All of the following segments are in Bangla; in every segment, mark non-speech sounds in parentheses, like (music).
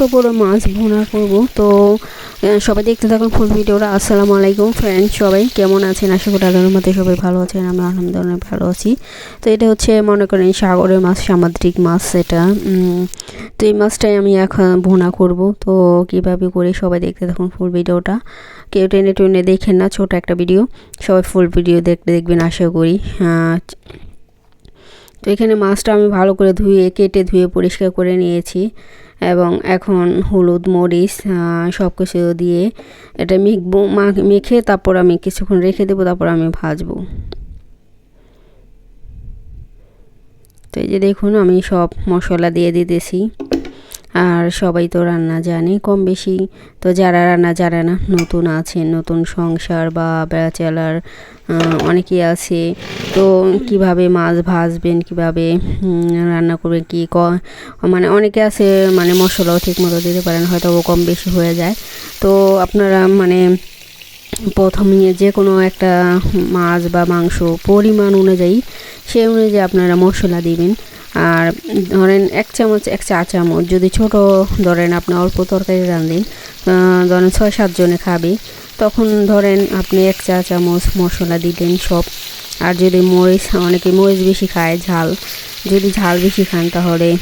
ছোট বড় মাছ ভুনা করব। তো সবাই দেখতে থাকুন ফুল ভিডিওটা আসসালামু আলাইকুম ফ্রেন্ড সবাই কেমন আছেন? আশা করি আল্লাহর মধ্যে সবাই ভালো আছেন আমি আলহামদুলিল্লাহ ভালো আছি। তো এটা হচ্ছে, মনে করেন সাগরের মাছ, সামুদ্রিক মাছ এটা। তো এই মাছটাই আমি এখন ভুনা করব। তো কীভাবে করে সবাই দেখতে থাকুন ফুল ভিডিওটা কেউ টেনে টেনে দেখেন না, ছোট একটা ভিডিও সবাই ফুল ভিডিও দেখতে দেখবেন, আশা করি। তো এখানে মাছটা আমি ভালো করে ধুয়ে, কেটে ধুয়ে পরিষ্কার করে নিয়েছি। এবং এখন হলুদ, মরিচ সব কিছু দিয়ে এটা মেখবো মেখে তারপর আমি কিছুক্ষণ রেখে দেবো, তারপর আমি ভাজবো। তো এই যে দেখুন, আমি সব মশলা দিয়ে দিতেছি। আর সবাই তো রান্না জানে কম বেশি। তো যারা রান্না জানে না, নতুন আছেন নতুন সংসার বা ব্যাচেলার অনেকেই আছে। তো কীভাবে মাছ ভাজবেন, কীভাবে রান্না করবেন, কি ক মানে অনেকে আছে মানে মশলাও ঠিক মতো দিতে পারেন হয়তো কম বেশি হয়ে যায়। তো আপনারা মানে প্রথমে যে কোনো একটা মাছ বা মাংস পরিমাণ অনুযায়ী, সেই অনুযায়ী আপনারা মশলা দিবেন। আর ধরেন এক চামচ, এক চা চামচ, যদি ছোট ধরেন আপনি অল্প তরকারি রাঁধেন ধরেন ছয় সাতজনে খাবে, তখন ধরেন আপনি এক চা চামচ মশলা দিলেন সব। আর যদি মরিচ, অনেকে মরিচ বেশি খায়, ঝাল, যদি ঝাল বেশি খান তাহলে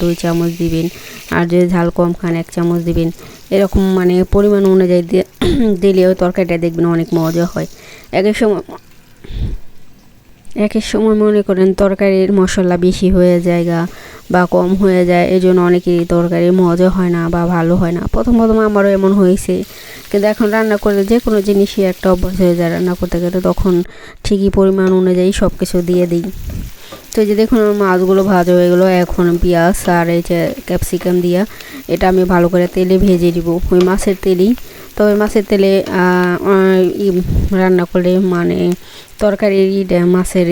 দুই চামচ দিবেন। আর যদি ঝাল কম খান, এক চামচ দিবেন। এরকম মানে পরিমাণ অনুযায়ী (clears throat) দিলেও তরকারিটা দেখবেন অনেক মজা হয়। এক এক সময় এক এক সময় মনে করেন তরকারির মশলা বেশি হয়ে যায় গা বা কম হয়ে যায় এই জন্য অনেকেরই তরকারি মজা হয় না বা ভালো হয় না। প্রথম প্রথম আমারও এমন হয়েছে। কিন্তু এখন রান্না করলে যে কোনো জিনিসই একটা অভ্যাস হয়ে যায় রান্না করতে গেলে, তখন ঠিকই পরিমাণ অনুযায়ী সব কিছু দিয়ে দিই। তো যে দেখুন, আমার মাছগুলো ভাজা হয়ে গেলো। এখন পেঁয়াজ আর এই যে ক্যাপসিকাম দিয়া, এটা আমি ভালো করে তেলে ভেজে দিব ওই মাছের তেলেই তবে মাছের তেলে রান্না করলে মানে তরকারির মাছের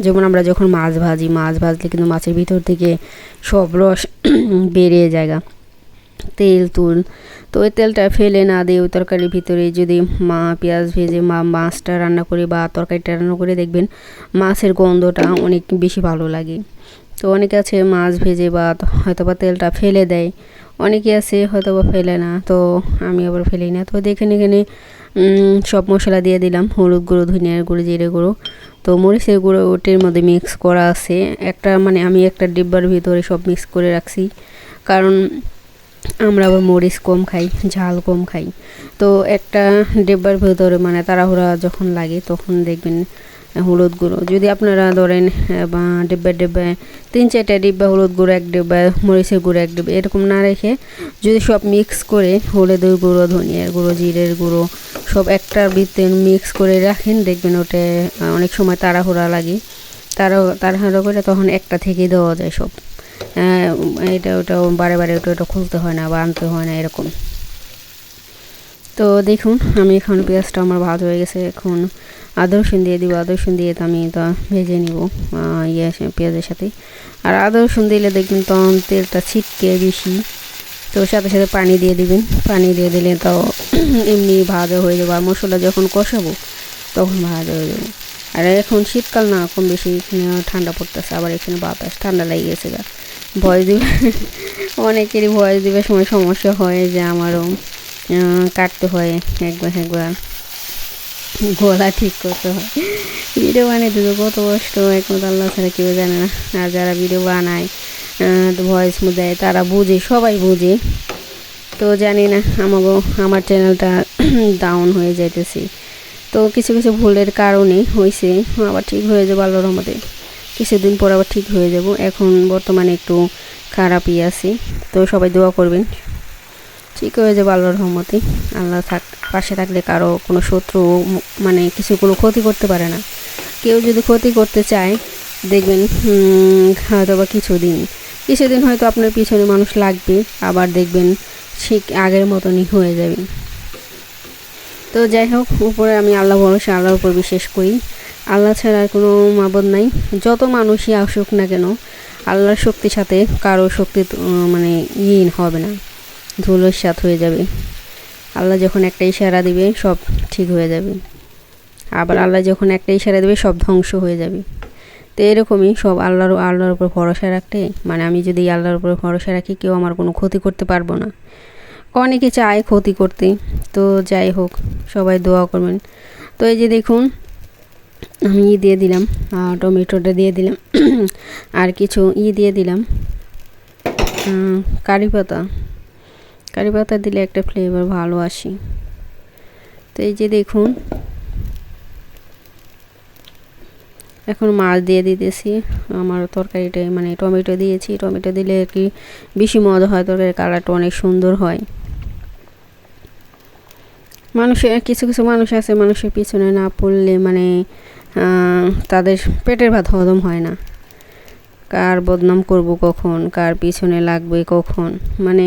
যেমন আমরা যখন মাছ ভাজি, মাছ ভাজলে কিন্তু মাছের ভিতর থেকে সব রস (clears throat) বেরিয়ে যায় গা। তেল, তুল, তো ওই তেলটা ফেলে না দিয়ে ওই তরকারির ভিতরে যদি মা পেঁয়াজ ভেজে মা মাছটা রান্না করে বা তরকারিটা রান্না করে দেখবেন, মাছের গন্ধটা অনেক বেশি ভালো লাগে তো অনেকে আছে মাছ ভেজে বা হয়তো বা তেলটা ফেলে দেয় অনেকে আছে হয়তো বা ফেলে না, তো আমি আবার ফেলি না। তো দেখেন এখানে সব মশলা দিয়ে দিলাম, হলুদ গুঁড়ো, ধনিয়ার গুঁড়ো, জিরে গুঁড়ো। তো মরিচের গুঁড়ো ওটির মধ্যে মিক্স করা আছে। একটা মানে আমি একটা ডিব্বার ভিতরে সব মিক্স করে রাখছি। কারণ আমরা আবার মরিচ কম খাই, ঝাল কম খাই। তো একটা ডিব্বার ভেতরে মানে তাড়াহুড়া যখন লাগে, তখন দেখবেন হলুদ গুঁড়ো। যদি আপনারা ধরেন ডিব্বা ডিব্বায় তিন চারটা ডিব্বা হলুদ গুঁড়ো, এক ডিব্বা মরিচের গুঁড়ো, এক ডিব্বা, এরকম না রেখে যদি সব মিক্স করে হলুদের গুঁড়ো, ধনিয়ার গুঁড়ো, জিরের গুঁড়ো, সব একটার ভিতরে মিক্স করে রাখেন, দেখবেন ওটা অনেক সময় তাড়াহুড়া লাগে। তারা তাড়াহুড়া করে তখন একটা থেকেই দেওয়া যায় সব। এটা, ওটা বারে বারে ওটা ওটা খুলতে হয় না বা আনতে হয় না, এরকম। তো দেখুন, আমি এখন পেঁয়াজটা আমার ভাজা হয়ে গেছে। এখন আদা রসুন দিয়ে দিব আদা রসুন দিয়ে তো আমি তো ভেজে নিব ইয়ে পেঁয়াজের সাথে আর আদা রসুন দিলে দেখবেন তখন তেলটা ছিটকে বেশি। তো সাথে সাথে পানি দিয়ে দিবেন, পানি দিয়ে দিলে তো (clears throat) এমনি ভাজা হয়ে যাবে। আর মশলা যখন কষাবো, তখন ভাজা হয়ে যাবে। আর এখন শীতকাল না, কম বেশি এখানে ঠান্ডা পড়তেছে, আবার এখানে বাতাস, ঠান্ডা লেগে গেছে গা। ভয় দিবে, অনেকেরই ভয় দিবে সময় সমস্যা হয় যে আমারও কাটতে হয় একবার একবার। গলা ঠিক করতে হয়। ভিডিও বানিয়ে তো কত কষ্ট একমাত্র আল্লাহ ছাড়া কেউ জানে না। আর যারা ভিডিও বানায় ভয়েস দেয়, তারা বুঝে, সবাই বুঝে। তো জানি না, আমাগো, আমার চ্যানেলটা ডাউন (clears throat) হয়ে যাইতেছে। তো কিছু কিছু ভুলের কারণে হয়েছে আবার ঠিক হয়ে যাব আল্লাহর রহমতে। কিছুদিন পর আবার ঠিক হয়ে যাব, এখন বর্তমানে একটু খারাপই আছি। তো সবাই দোয়া করবেন, ঠিক হয়ে যাবে আল্লাহর রহমতে। আল্লাহ থাক পাশে থাকলে কারও কোনো শত্রু মানে কিছু কোনো ক্ষতি করতে পারে না। কেউ যদি ক্ষতি করতে চায়, দেখবেন হয়তো বা কিছুদিন। কিছুদিন হয়তো আপনার পিছনে মানুষ লাগবে, আবার দেখবেন ঠিক আগের মতনই হয়ে যাবে। তো যাই হোক, উপরে আমি আল্লাহ ভরসা, আল্লাহর উপর বিশ্বাস করি। আল্লাহ ছাড়া আর কোনো মাবদ নাই। যত মানুষই আসুক না কেন, আল্লাহর শক্তির সাথে কারও শক্তি মানে ইন হবে না। ধুলোর সাথ হয়ে যাবে। আল্লাহ যখন একটা ইশারা দিবে, সব ঠিক হয়ে যাবে। আবার আল্লাহ যখন একটা ইশারা দেবে, সব ধ্বংস হয়ে যাবে। তো এরকমই সব আল্লাহর আল্লাহর উপর ভরসা রাখতে মানে আমি যদি আল্লাহর উপর ভরসা রাখি, কেউ আমার কোনো ক্ষতি করতে পারব না। অনেকে চায় ক্ষতি করতে, তো যাই হোক, সবাই দোয়া করবেন। তো এই যে দেখুন, আমি ই দিয়ে দিলাম টমেটোটা দিয়ে দিলাম, আর কিছু ই দিয়ে দিলাম কারি পাতা। কারি পাতা দিলে একটা ফ্লেভার ভালো আসে। তো এই যে দেখুন, এখন মাছ দিয়ে দিতেছি। আমার তরকারিটা মানে টমেটো দিয়েছি। টমেটো দিলে আর কি বেশি মজা হয় তরকারির কালারটা অনেক সুন্দর হয়। মানুষের কিছু কিছু মানুষ আছে, মানুষের পিছনে না পড়লে মানে তাদের পেটের ভাত হজম হয় না। কার বদনাম করব কখন? কার পিছনে লাগবে কখন? মানে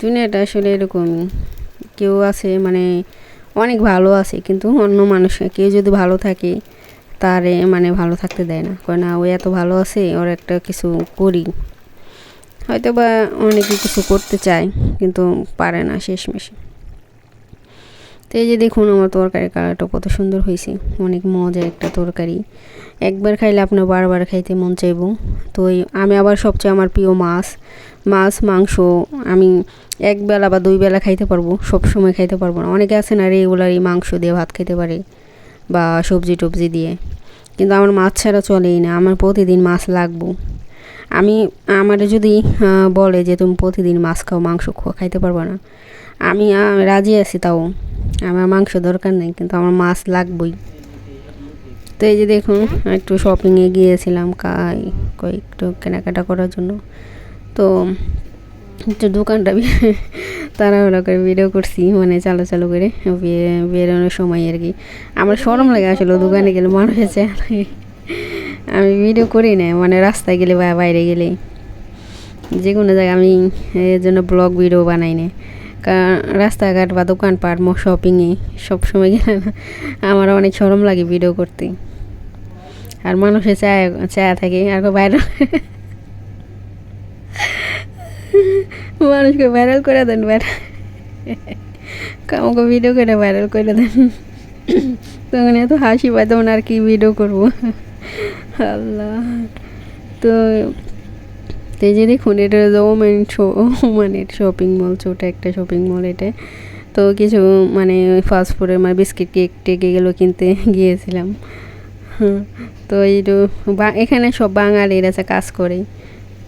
দুনিয়াটা আসলে এরকমই কেউ আছে মানে অনেক ভালো আছে, কিন্তু অন্য মানুষ, কেউ যদি ভালো থাকে, তারে মানে ভালো থাকতে দেয় না। কয় না, ও এত ভালো আছে, ওর একটা কিছু করি। হয়তো বা অনেকে কিছু করতে চায়, কিন্তু পারে না শেষমেশে। তো এই যে দেখুন আমার তরকারি কালারটা কত সুন্দর হয়েছে, অনেক মজার একটা তরকারি। একবার খাইলে আপনার বারবার খাইতে মন চাইব। তো আমি আবার সবচেয়ে আমার প্রিয় মাছ মাছ, মাংস, আমি এক বেলা বা দুই বেলা খাইতে পারব, সব সময় খাইতে পারব না। অনেকে আছে না রেগুলারই মাংস দিয়ে ভাত খেতে পারে বা সবজি টবজি দিয়ে। কিন্তু আমার মাছ ছাড়া চলেই না, আমার প্রতিদিন মাছ লাগবো। আমি, আমার যদি বলে যে তুমি প্রতিদিন মাছ খাও, মাংস খাইতে পারব না। আমি রাজি আছি তাও। আমার মাংস দরকার নেই, কিন্তু আমার মাছ লাগবেই। তো এই যে দেখুন, একটু শপিংয়ে গিয়েছিলাম কাই, কয়েকটু কেনাকাটা করার জন্য। তো দোকানটা (laughs) তাড়াহুড়ো করে ভিডিও করছি মানে চালু চালু করে বের- বেরোনোর সময় আর কি। আমার সরম লাগে আসলে দোকানে গেলে মানুষের চেহারা আমি ভিডিও করি না মানে রাস্তায় গেলে বা বাইরে গেলে। যে কোনো জায়গায় আমি এর জন্য ব্লগ, ভিডিও বানাই না। কারণ রাস্তাঘাট বা দোকানপাট শপিংয়ে সবসময় গেলে না, আমার অনেক সরম লাগে ভিডিও করতে। আর মানুষের চায় চায়া থাকে, আর বাইরে মানুষকে ভাইরাল করে দেন ভাইরাল আমাকে ভিডিও করে ভাইরাল করে দেন। তখন এত হাসি পায় তখন আর কি ভিডিও করব? আল্লাহ। তো এই যে দেখুন এটা ওমেন শো মানে শপিং মল ছোটো একটা শপিং মল এটা। তো কিছু মানে ফাস্ট ফুডের মানে বিস্কিট কেক টেক এগুলো কিনতে গিয়েছিলাম। হুম, তো এই এখানে সব বাঙালিরা কাজ করে।